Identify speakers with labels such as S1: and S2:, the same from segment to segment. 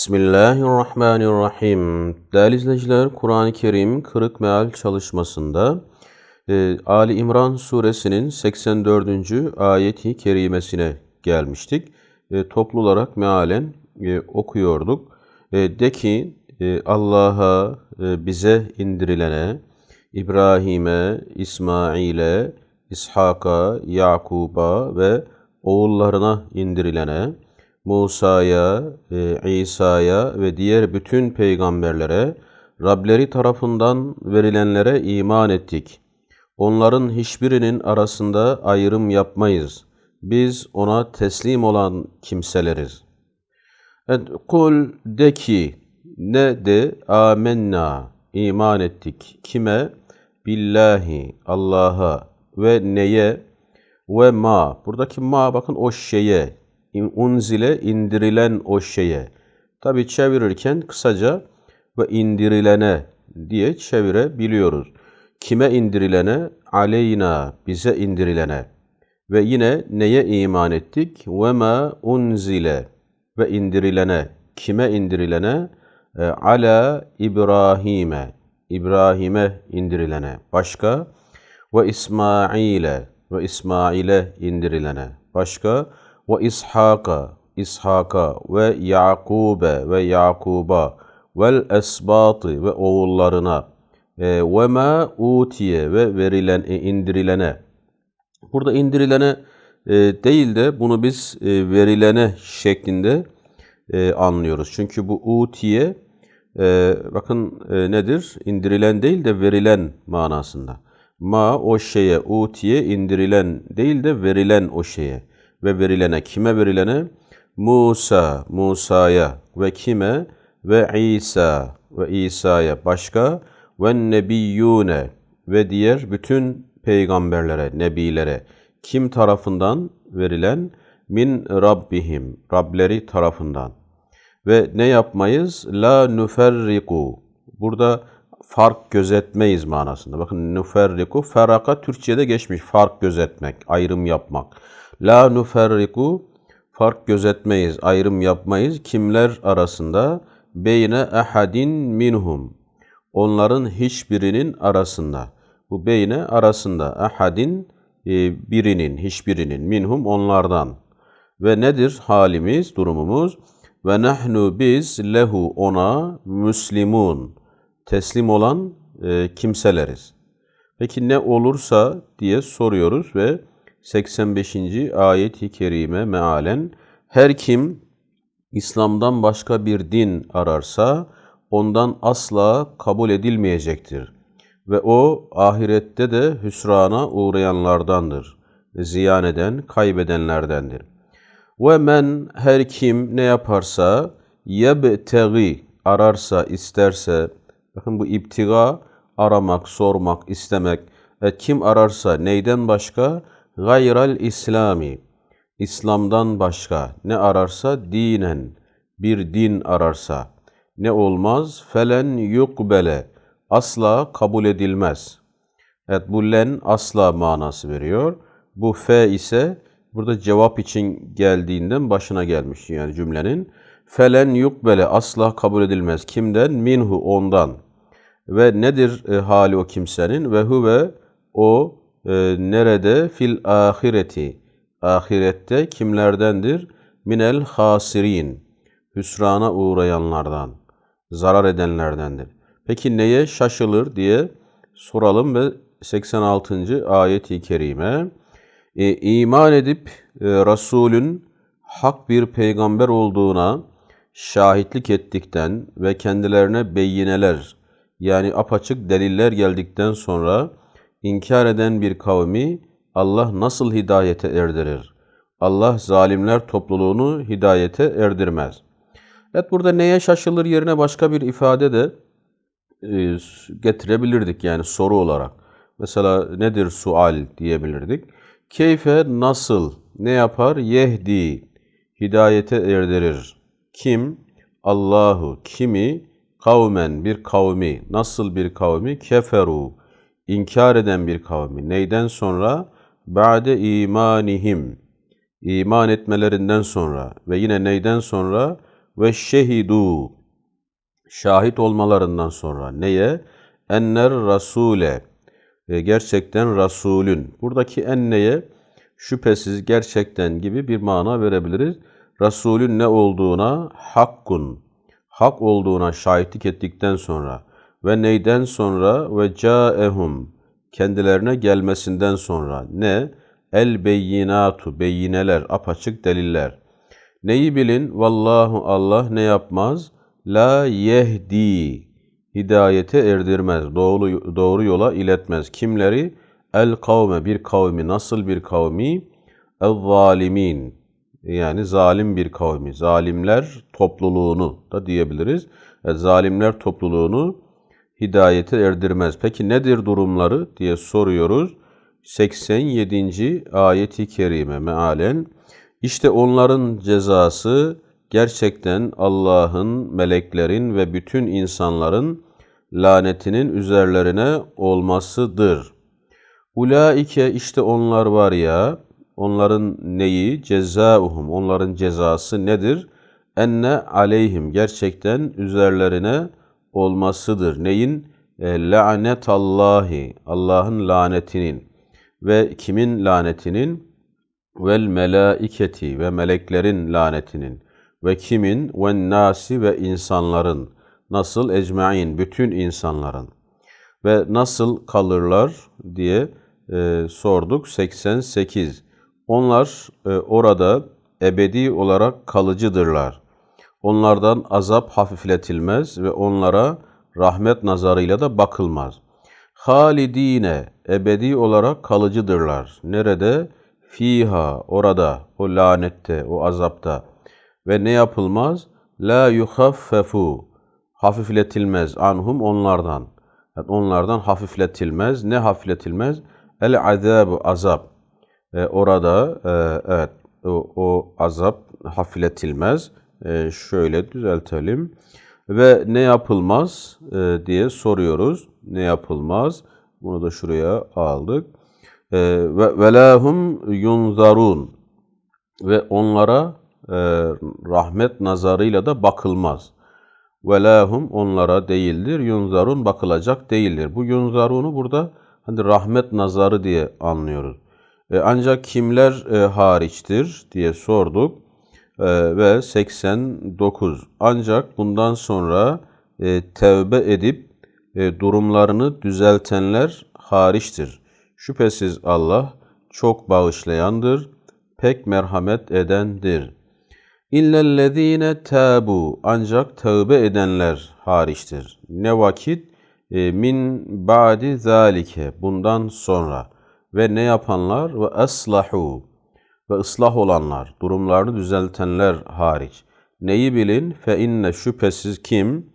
S1: Bismillahirrahmanirrahim. Değerli izleyiciler, Kur'an-ı Kerim Kırık Meal çalışmasında e, Ali İmran suresinin 84. ayeti kerimesine gelmiştik. E, toplu olarak mealen e, okuyorduk. E, de ki e, Allah'a, e, bize indirilene, İbrahim'e, İsmail'e, İshak'a, Yakub'a ve oğullarına indirilene, Musa'ya, e, İsa'ya ve diğer bütün peygamberlere, Rableri tarafından verilenlere iman ettik. Onların hiçbirinin arasında ayrım yapmayız. Biz ona teslim olan kimseleriz. Evet, kul de ki, ne de amenna, iman ettik. Kime? Billahi, Allah'a ve neye? Ve ma, buradaki ma bakın o şeye, unzile indirilen o şeye. Tabi çevirirken kısaca ve indirilene diye çevirebiliyoruz. Kime indirilene? Aleyna, bize indirilene. Ve yine neye iman ettik? Ve ma unzile ve indirilene. Kime indirilene? E, ala İbrahim'e. İbrahim'e indirilene. Başka? Ve İsmail'e ve İsmail'e indirilene. Başka? Ve İshak'a, İshak'a ve Yakub'e ve Yakub'a vel esbatı ve oğullarına e, ve ma utiye ve verilen e, indirilene. Burada indirilene e, değil de bunu biz e, verilene şeklinde e, anlıyoruz. Çünkü bu utiye bakın nedir? İndirilen değil de verilen manasında. Ma o şeye, utiye indirilen değil de verilen o şeye ve verilene. Kime verilene? Musa, Musa'ya ve kime? Ve İsa ve İsa'ya. Başka? Ve nebiyyune ve diğer bütün peygamberlere, nebilere. Kim tarafından verilen? Min Rabbihim, Rableri tarafından. Ve ne yapmayız? La nüferriku. Burada fark gözetmeyiz manasında. Bakın nüferriku, feraka Türkçe'de geçmiş. Fark gözetmek, ayrım yapmak. La nüferriku, fark gözetmeyiz, ayrım yapmayız. Kimler arasında? Beyne ehadin minhum. Onların hiçbirinin arasında. Bu beyne arasında. Ehadin e, birinin, hiçbirinin. Minhum onlardan. Ve nedir halimiz, durumumuz? Ve nahnu biz lehu ona müslimun. Teslim olan e, kimseleriz. Peki ne olursa diye soruyoruz ve 85. ayet-i kerime mealen her kim İslam'dan başka bir din ararsa ondan asla kabul edilmeyecektir. Ve o ahirette de hüsrana uğrayanlardandır. Ziyan eden, kaybedenlerdendir. Ve men her kim ne yaparsa yebtegi ararsa, isterse bakın bu iptiga aramak, sormak, istemek. E, kim ararsa neyden başka? Gayral İslami. İslam'dan başka ne ararsa dinen bir din ararsa ne olmaz? Felen yukbele asla kabul edilmez. Evet bu len asla manası veriyor. Bu fe ise burada cevap için geldiğinden başına gelmiş yani cümlenin. Felen yukbele asla kabul edilmez. Kimden? Minhu ondan. Ve nedir e, hali o kimsenin? Ve huve o e, nerede? Fil ahireti. Ahirette kimlerdendir? Minel hasirin. Hüsrana uğrayanlardan. Zarar edenlerdendir. Peki neye şaşılır diye soralım ve 86. ayet-i kerime e, iman edip e, Resulün hak bir peygamber olduğuna şahitlik ettikten ve kendilerine beyineler yani apaçık deliller geldikten sonra inkar eden bir kavmi Allah nasıl hidayete erdirir? Allah zalimler topluluğunu hidayete erdirmez. Evet burada neye şaşılır yerine başka bir ifade de e, getirebilirdik yani soru olarak. Mesela nedir sual diyebilirdik. Keyfe nasıl ne yapar? Yehdi hidayete erdirir. Kim? Allahu kimi? Kavmen bir kavmi. Nasıl bir kavmi? Keferu inkar eden bir kavmi. Neyden sonra? Ba'de imanihim. İman etmelerinden sonra ve yine neyden sonra? ve şehidu şahit olmalarından sonra neye? Enner rasule e, gerçekten Rasulün. Buradaki enneye şüphesiz gerçekten gibi bir mana verebiliriz. Rasulün ne olduğuna hakkun, hak olduğuna şahitlik ettikten sonra ve neyden sonra ve caehum kendilerine gelmesinden sonra ne? El beyinatu, beyineler, apaçık deliller. Neyi bilin? Vallahu Allah ne yapmaz? La yehdi, hidayete erdirmez, doğru, doğru yola iletmez. Kimleri? El kavme, bir kavmi, nasıl bir kavmi? El zalimin, yani zalim bir kavmi, zalimler topluluğunu da diyebiliriz. Evet, zalimler topluluğunu hidayete erdirmez. Peki nedir durumları diye soruyoruz. 87. ayeti kerime mealen işte onların cezası gerçekten Allah'ın, meleklerin ve bütün insanların lanetinin üzerlerine olmasıdır. Ulaike işte onlar var ya, onların neyi? Cezauhum, onların cezası nedir? Enne aleyhim, gerçekten üzerlerine olmasıdır. Neyin? E, lanetallahi, Allah'ın lanetinin ve kimin lanetinin? Vel melaiketi ve meleklerin lanetinin ve kimin? Ve nasi ve insanların. Nasıl? Ecmain, bütün insanların. Ve nasıl kalırlar diye e, sorduk. 88. Onlar e, orada ebedi olarak kalıcıdırlar. Onlardan azap hafifletilmez ve onlara rahmet nazarıyla da bakılmaz. Halidine ebedi olarak kalıcıdırlar. Nerede? Fiha orada, o lanette, o azapta. Ve ne yapılmaz? La yuhaffefu hafifletilmez anhum onlardan. Yani onlardan hafifletilmez. Ne hafifletilmez? El azabu azap. E, orada e, evet o, o azap hafifletilmez. E, şöyle düzeltelim. Ve ne yapılmaz e, diye soruyoruz. Ne yapılmaz? Bunu da şuraya aldık. E, ve velahum yunzarun ve onlara e, rahmet nazarıyla da bakılmaz. Velahum onlara değildir. Yunzarun bakılacak değildir. Bu yunzarunu burada hani rahmet nazarı diye anlıyoruz. E, ancak kimler hariçtir diye sorduk. E, ve 89. Ancak bundan sonra e, tevbe edip e, durumlarını düzeltenler hariçtir. Şüphesiz Allah çok bağışlayandır, pek merhamet edendir. İllellezine tabu ancak tövbe edenler hariçtir. Ne vakit? E, min ba'di zalike bundan sonra ve ne yapanlar ve aslahu ve ıslah olanlar, durumlarını düzeltenler hariç. Neyi bilin? Fe inne şüphesiz kim?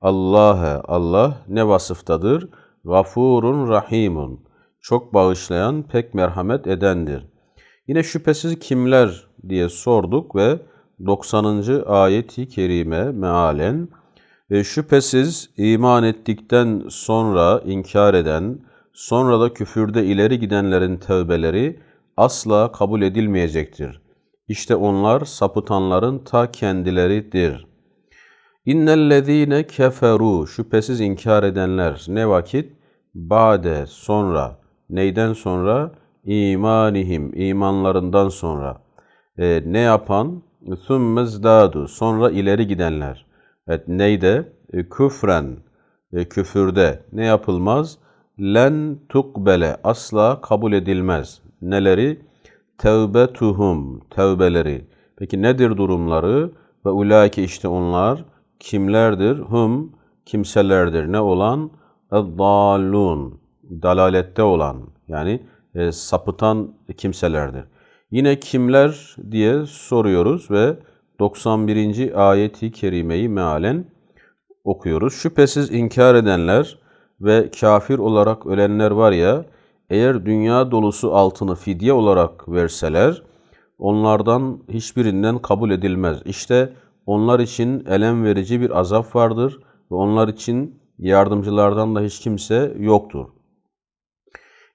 S1: Allah'e, Allah ne vasıftadır? Gafurun rahimun. Çok bağışlayan, pek merhamet edendir. Yine şüphesiz kimler diye sorduk ve 90. ayeti kerime mealen ve şüphesiz iman ettikten sonra inkar eden, sonra da küfürde ileri gidenlerin tövbeleri asla kabul edilmeyecektir. İşte onlar sapıtanların ta kendileridir. İnnellezîne keferu şüphesiz inkar edenler ne vakit? Bade sonra. Neyden sonra? İmanihim imanlarından sonra. E, ne yapan? Thummezdadu sonra ileri gidenler. Evet neyde? E, küfren e, küfürde ne yapılmaz? Len tukbele asla kabul edilmez. Neleri? Tevbetuhum tevbeleri. Peki nedir durumları? Ve ulaike işte onlar kimlerdir? Hum kimselerdir. Ne olan? Eddallun dalalette olan yani e, sapıtan kimselerdir. Yine kimler diye soruyoruz ve 91. ayeti kerimeyi mealen okuyoruz. Şüphesiz inkar edenler ve kafir olarak ölenler var ya, eğer dünya dolusu altını fidye olarak verseler, onlardan hiçbirinden kabul edilmez. İşte onlar için elem verici bir azap vardır ve onlar için yardımcılardan da hiç kimse yoktur.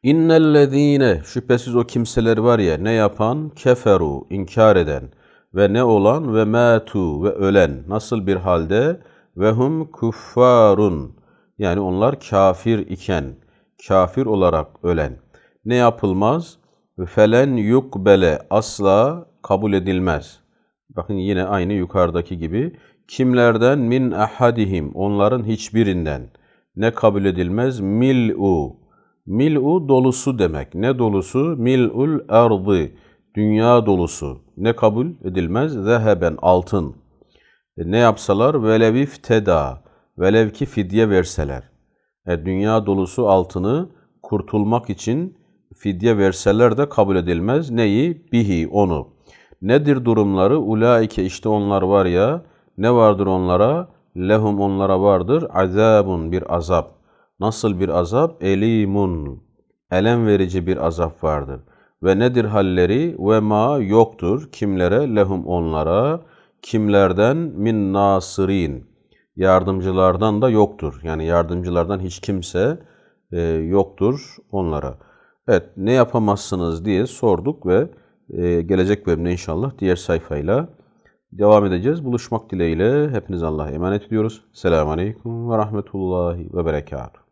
S1: İnnellezîne şüphesiz o kimseler var ya ne yapan? Keferu inkar eden ve ne olan? Ve matu ve ölen. Nasıl bir halde? Ve hum kuffarun yani onlar kafir iken kafir olarak ölen ne yapılmaz felen yukbele asla kabul edilmez. Bakın yine aynı yukarıdaki gibi kimlerden min ahadihim onların hiçbirinden ne kabul edilmez mil'u mil'u dolusu demek. Ne dolusu? Mil'ul ardı dünya dolusu. Ne kabul edilmez? Zeheben altın. E, ne yapsalar? Velev ifteda. Velev ki fidye verseler. Dünya dolusu altını kurtulmak için fidye verseler de kabul edilmez. Neyi? Bihi, onu. Nedir durumları? Ulaike işte onlar var ya, ne vardır onlara? Lehum onlara vardır. Azabun bir azap. Nasıl bir azap? Elimun. Elem verici bir azap vardır. Ve nedir halleri? Ve ma yoktur. Kimlere? Lehum onlara. Kimlerden? Min nasirin. Yardımcılardan da yoktur. Yani yardımcılardan hiç kimse e, yoktur onlara. Evet ne yapamazsınız diye sorduk ve e, gelecek bölümde inşallah diğer sayfayla devam edeceğiz. Buluşmak dileğiyle hepiniz Allah'a emanet ediyoruz. Selamun Aleyküm ve Rahmetullahi ve Berekatuhu.